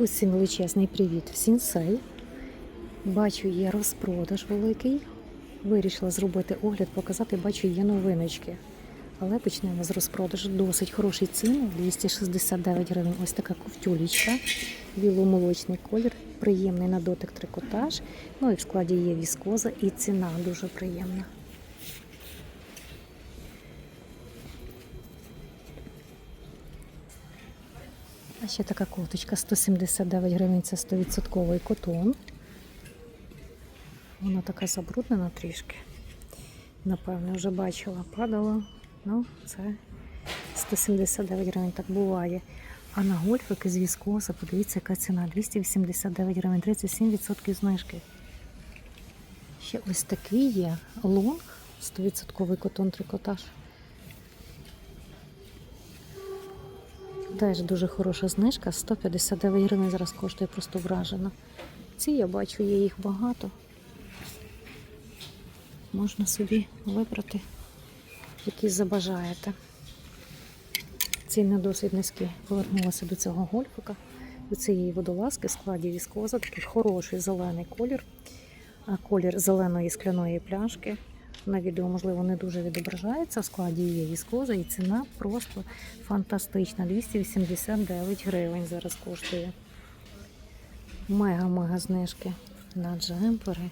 Усім величезний привіт в Сінсей. Бачу, є розпродаж великий. Вирішила зробити огляд, показати, бачу, є новиночки. Але почнемо з розпродажу. Досить хороший ціни, 269 гривень. Ось така ковтюлічка, біломолочний колір, приємний на дотик трикотаж. Ну і в складі є віскоза, і ціна дуже приємна. Ще така кофточка 179 гривень, це 100% котон. Вона така забруднена трішки. Напевно, вже бачила, падала. Ну, це 179 гривень, так буває. А на гольфики з віскоза, подивіться, яка ціна 289 гривень, 37% знижки. Ще ось такий є лонг, 100% котон трикотаж. Теж дуже хороша знижка, 159 гривень зараз коштує просто вражена. Ці я бачу, є їх багато. Можна собі вибрати, які забажаєте. Ціни досить низькі. Повернулася до цього гольфика, до цієї водолазки в складі віскоза, такий хороший зелений колір, колір зеленої скляної пляшки. На відео, можливо, не дуже відображається. В складі є віскоза і ціна просто фантастична. 289 гривень зараз коштує. Мега-мега знижки на джемпери.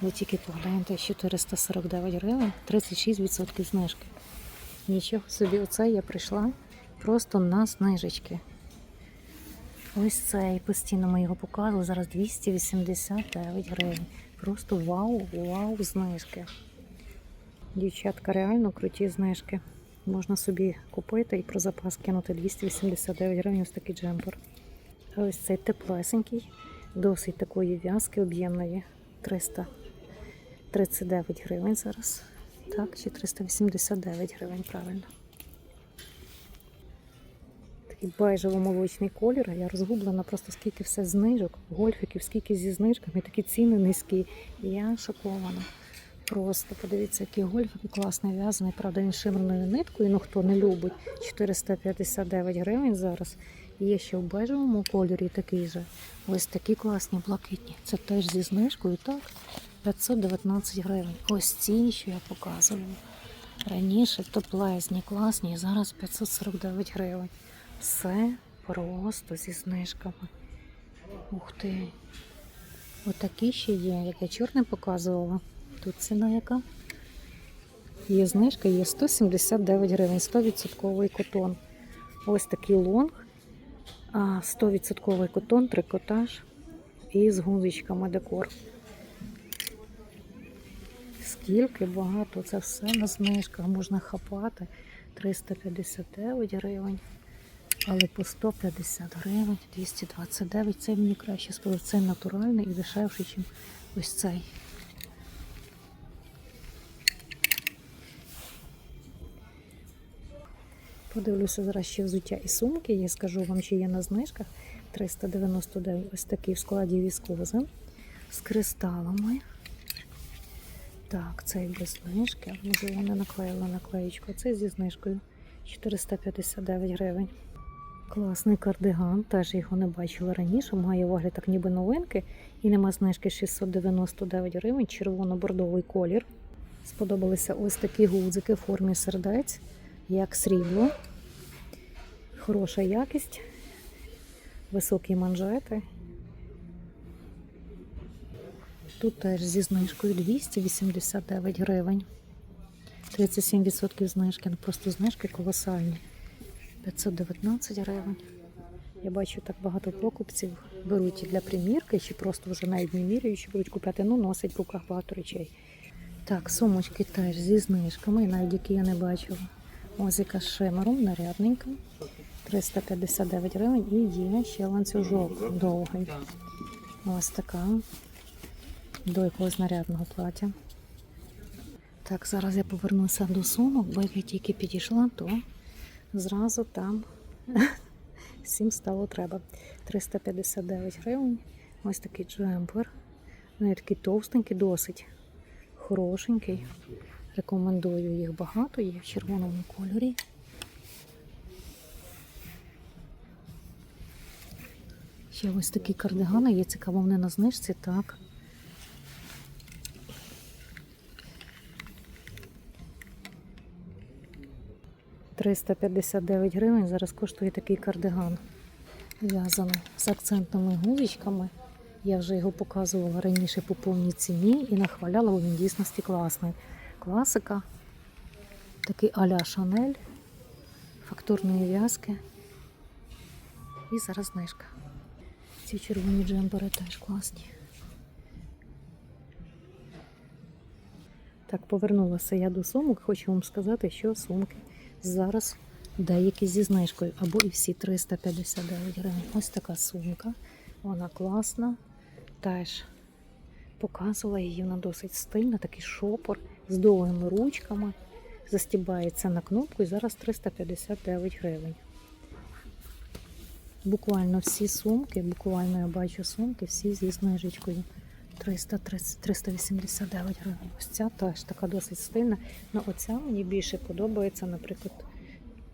Ви тільки погляньте 449 гривень, 36% знижки. Нічого собі, оце я прийшла просто на знижечки. Ось цей постійно ми його показували. Зараз 289 гривень. Просто вау, вау, знижки. Дівчатка, реально круті знижки. Можна собі купити і про запас кинути 289 гривень ось такий джемпер. А ось цей теплесенький, досить такої в'язки об'ємної. 339 гривень зараз. Так, чи 389 гривень, правильно. Такий бежево-молочний колір. Я розгублена просто скільки все знижок, гольфиків, скільки зі знижками, такі ціни низькі. Я шокована. Просто подивіться, який гольфик класний в'язаний. Правда, він шимерною ниткою. Ну хто не любить, 459 гривень зараз. Є ще в бежевому кольорі такий же. Ось такі класні блакитні. Це теж зі знижкою, так? 519 гривень. Ось ці, що я показувала. Раніше топлезні, класні, зараз 549 гривень. Все просто зі знижками. Ух ти. Отакі ще є, як я чорне показувала. Тут ціна яка? Є знижка, є 179 гривень, 100% котон. Ось такий лонг, а 100% котон, трикотаж і з гузичками декор. Скільки багато, це все на знижках можна хапати. 359 гривень, але по 150 гривень, 229. Це мені краще сподобається. Це натуральний і дешевший, ніж ось цей. Подивлюся зараз ще взуття і сумки. Я скажу вам, що є на знижках 399 ось такий в складі віскоза з кристалами. Так, цей без знижки. Може, вони наклеїли наклеєчку. Це зі знижкою 459 гривень. Класний кардиган, теж його не бачила раніше. Має вигляд так ніби новинки. І нема знижки 699 гривень, червоно-бордовий колір. Сподобалися ось такі гудзики в формі сердець, як срібло. Хороша якість, високі манжети. Тут теж зі знижкою 289 гривень. 37% знижки, ну просто знижки колосальні. 519 гривень. Я бачу так багато покупців беруть і для примірки, чи просто вже навіть не міряючи, будуть купляти, ну носить в руках багато речей. Так, сумочки теж зі знижками, навіть які я не бачила. З шимером, нарядненька. 359 гривень і є ще ланцюжок довгий. Ось така. До якогось нарядного плаття. Так, зараз я повернуся до сумок, бо як я тільки підійшла, то зразу там всім стало треба. 359 гривень. Ось такий джемпер. Ну, такий товстенький, досить хорошенький. Рекомендую їх багато, є в червоному кольорі. Ще ось такі кардигани є цікаво, вони на знижці, так. «359 гривень зараз коштує такий кардиган. В'язаний з акцентними гузичками. Я вже його показувала раніше по повній ціні і нахваляла, бо він дійсності класний. Класика, такий а-ля Шанель, фактурної в'язки. І зараз знижка. Ці червоні джемпери теж класні. Так, повернулася я до сумок. Хочу вам сказати, що сумки зараз деякі зі знижкою, або і всі 359 гривень. Ось така сумка. Вона класна. Теж показувала її, вона досить стильна, такий шопор з довгими ручками. Застібається на кнопку і зараз 359 гривень. Буквально всі сумки, буквально я бачу сумки, всі зі знижечкою. 330, 389 гривень. Ось ця теж така досить стильна. Ну, оця мені більше подобається, наприклад.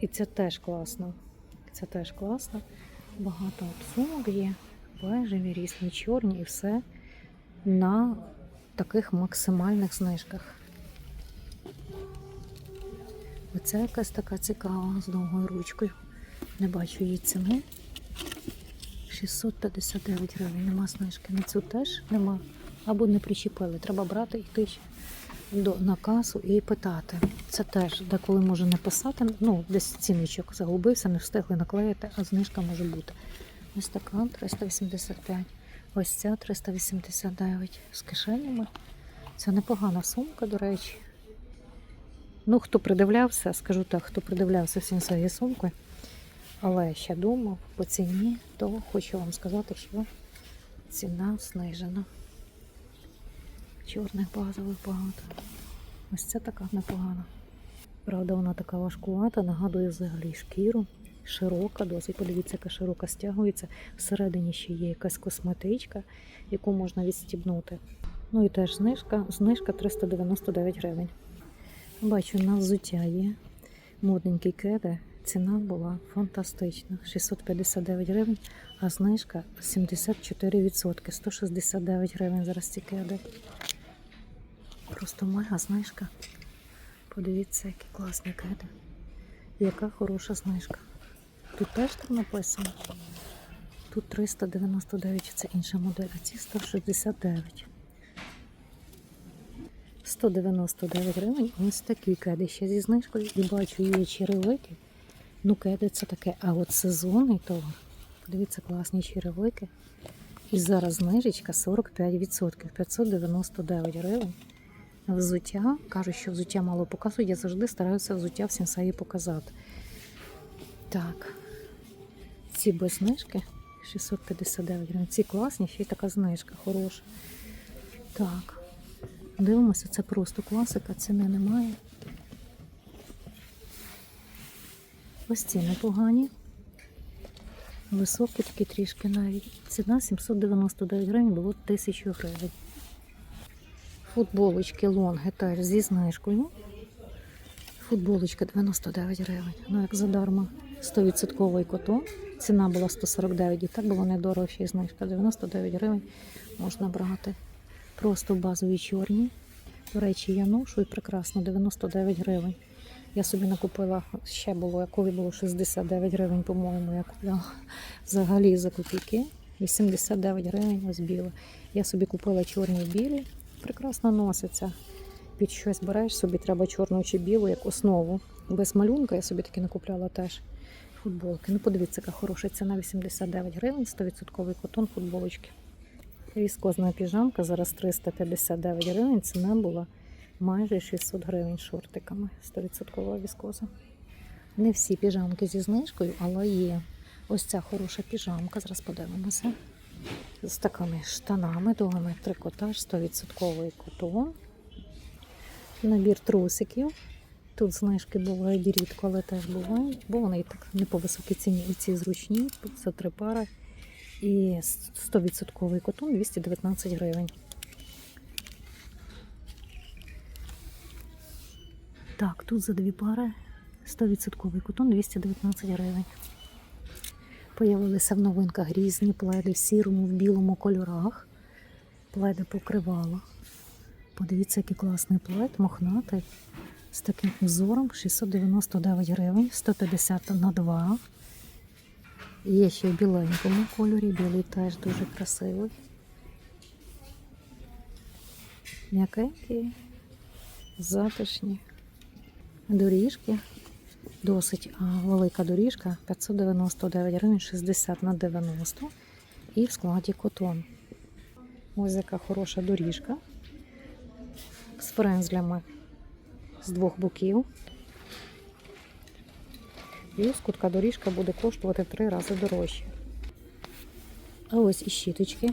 І це теж класно. Це теж класно. Багато сумок є, бежеві, різні, чорні і все на таких максимальних знижках. Оця якась така цікава з довгою ручкою. Не бачу її ціни. 659 гривень, нема знижки. На цю теж нема. Або не причепили. Треба брати йти до, на касу і питати. Це теж деколи може не писати. Ну, десь цінничок загубився, не встигли наклеїти, а знижка може бути. Ось така 385. Ось ця 389 з кишенями. Це непогана сумка, до речі. Ну, хто придивлявся, скажу так, хто придивлявся всім своєю сумкою, але ще думав по ціні, то хочу вам сказати, що ціна знижена. Чорних базових багато. Ось це така непогана. Правда, вона така важкувата, нагадує взагалі шкіру. Широка, досить. Подивіться, яка широка стягується. Всередині ще є якась косметичка, яку можна відстібнути. Ну і теж знижка, знижка 399 гривень. Бачу, на взуття є. Модненький кеди. Ціна була фантастична. 659 гривень, а знижка 74%. 169 гривень зараз ці кеди. Просто мега знижка. Подивіться, які класні кеди. Яка хороша знижка. Тут теж так написано. Тут 399, це інша модель, а ці 169. 199 гривень. Ось такі кеди ще зі знижкою. І бачу, є черевики. Ну, кеди це таке, а от сезонний товар. Подивіться, класні черевики. І зараз знижечка 45%, 599 гривень. Взуття, кажуть, що взуття мало показують, я завжди стараюся взуття в сенсеї показати. Так, ці без знижки 659 гривень. Ці класні, ще й така знижка хороша. Так, дивимося, це просто класика, ціни немає. Ось ці непогані. Високі такі трішки навіть. Ціна 799 гривень, було 1000 гривень. Футболочки лонги теж зі знижкою. Футболочка 99 гривень. Ну, як задарма. 100% котон. Ціна була 149 і так було й знижка. 99 гривень можна брати. Просто базові чорні. До речі, я ношу і прекрасно, 99 гривень. Я собі накупила, ще було, якові було 69 гривень, по-моєму, я купляла взагалі за копійки. 89 гривень ось біле. Я собі купила чорні і білі, прекрасно носиться. Під щось береш, собі треба чорну чи білу, як основу. Без малюнка я собі таки не купляла теж футболки. Ну, подивіться, яка хороша ціна 89 гривень, 100% котон футболочки. Віскозна піжамка зараз 359 гривень. Ціна була майже 600 гривень шортиками. 100% віскоза. Не всі піжамки зі знижкою, але є. Ось ця хороша піжамка. Зараз подивимося. З такими штанами, довгими трикотаж, 100% котон. Набір трусиків. Тут знижки бувають рідко, але теж бувають, бо вони і так не по високій ціні. І ці зручні, це три пари. І 100% котон 219 гривень. Так, тут за дві пари 100% котон 219 гривень. Появилися в новинках різні пледи в сірому, в білому кольорах. Пледи покривало. Подивіться, який класний плед, мохнатий. З таким узором 699 гривень, 150 на 2. Є ще в біленькому кольорі, білий теж дуже красивий. М'якенькі, затишні. Доріжки. Досить велика доріжка 599 гривень 60 на 90 і в складі котон. Ось яка хороша доріжка з френзлями з двох боків. Ось кутка доріжка буде коштувати три рази дорожче. А ось і щіточки.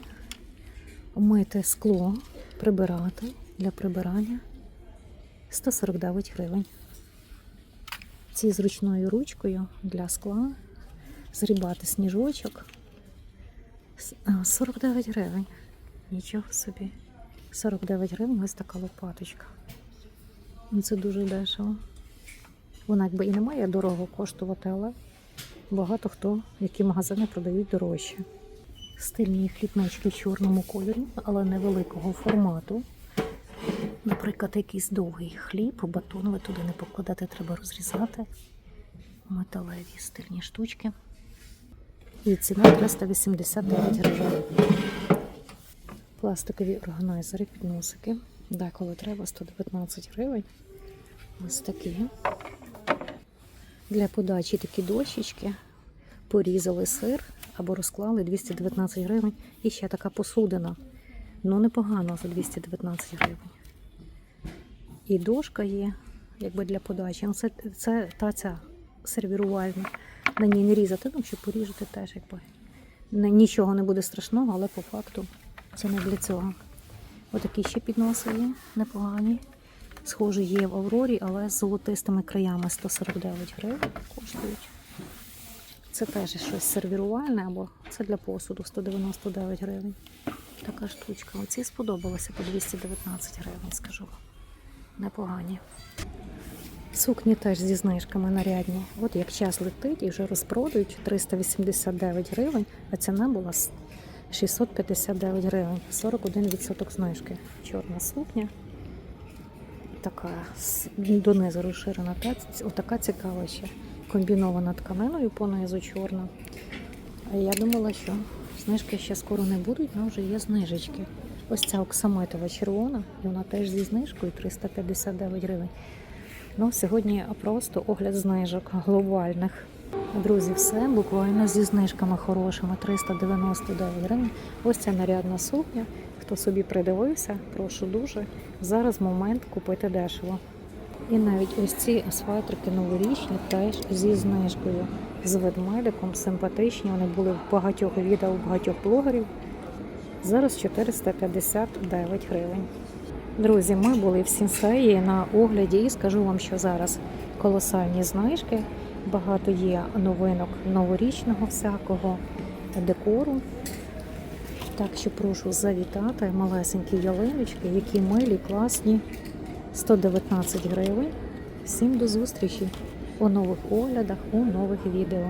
Мити скло, прибирати для прибирання 149 гривень. Ці з ручною ручкою для скла. Зрібати сніжочок. 49 гривень. Нічого собі. 49 гривень ось така лопаточка. Ну, Це дуже дешево. Вона якби і не має дорого коштувати, але багато хто, які магазини продають дорожче. Стильні хлібнички в чорному кольорі, але невеликого формату. Наприклад, якийсь довгий хліб, батон ви туди не покладати, треба розрізати. Металеві стильні штучки. І ціна 389 гривень. Пластикові органайзери, підносики. Деколи треба 119 гривень. Ось такі. Для подачі такі дощечки. Порізали сир або розклали 219 гривень. І ще така посудина. Ну, непогано за 219 гривень. І дошка є, якби для подачі. Ну, це, це таця сервірувальна. На ній не різати, ну, щоб поріжете теж, якби. Нічого не буде страшного, але по факту це не для цього. Отакі ще підноси є, непогані. Схожі є в Аврорі, але з золотистими краями 149 гривень коштують. Це теж щось сервірувальне, або це для посуду 199 гривень. Така штучка. Оці сподобалося по 219 гривень, скажу вам. Непогані. Сукні теж зі знижками нарядні. От як час летить і вже розпродають 389 гривень, а ціна була 659 гривень, 41% знижки. Чорна сукня. Така донизу розширена. Та Отака цікава ще. Комбінована тканиною понизу чорна. А я думала, що знижки ще скоро не будуть, але вже є знижечки. Ось ця оксамитова червона, і вона теж зі знижкою 359 гривень. Ну, сьогодні просто огляд знижок глобальних. Друзі, все буквально зі знижками хорошими 399 гривень. Ось ця нарядна сукня. Хто собі придивився, прошу дуже. Зараз момент купити дешево. І навіть ось ці асфальтрики новорічні теж зі знижкою. З ведмедиком симпатичні. Вони були в багатьох відео у багатьох блогерів. Зараз 459 гривень. Друзі, ми були в Сінсеї на огляді і скажу вам, що зараз колосальні знижки. Багато є новинок новорічного всякого декору. Так що прошу завітати малесенькі ялиночки, які милі, класні. 119 гривень. Всім до зустрічі у нових оглядах, у нових відео.